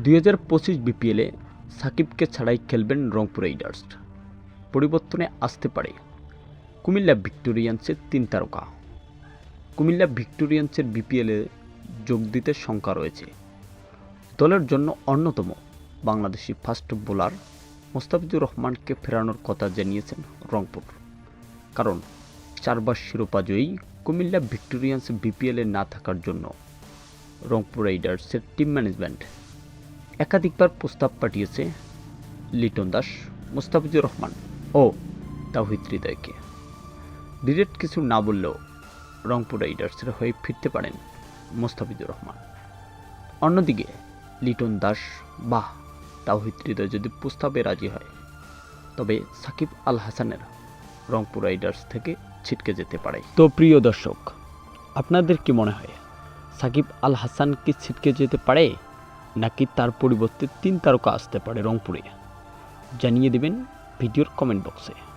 দুই হাজার পঁচিশ বিপিএলে সাকিবকে ছাড়াই খেলবেন রংপুর রাইডার্স। পরিবর্তনে আসতে পারে কুমিল্লা ভিক্টোরিয়ান্সের তিন তারকা। কুমিল্লা ভিক্টোরিয়ান্সের বিপিএলে যোগ দিতে শঙ্কা রয়েছে। দলের জন্য অন্যতম বাংলাদেশি ফাস্ট বোলার মোস্তাফিজুর রহমানকে ফেরানোর কথা জানিয়েছেন রংপুর। কারণ চারবার শিরোপা জয়ী কুমিল্লা ভিক্টোরিয়ান্স বিপিএলে না থাকার জন্য রংপুর রাইডার্সের টিম ম্যানেজমেন্ট একাধিকবার প্রস্তাব পাঠিয়েছে লিটন দাস, মোস্তাফিজুর রহমান ও তাহিদ হৃদয়কে। ডিরেক্ট কিছু না বললেও রংপুর রাইডার্সের হয়ে ফিরতে পারেন মোস্তাফিজুর রহমান। অন্যদিকে লিটন দাস বা তাহিদ হৃদয় যদি প্রস্তাবে রাজি হয়, তবে সাকিব আল হাসানের রংপুর রাইডার্স থেকে ছিটকে যেতে পারে। তো প্রিয় দর্শক, আপনাদের কি মনে হয়, সাকিব আল হাসান কি ছিটকে যেতে পারে? নাকি তার পরিবর্তে তিন তারকা আসতে পারে রংপুরে? জানিয়ে দেবেন ভিডিওর কমেন্ট বক্সে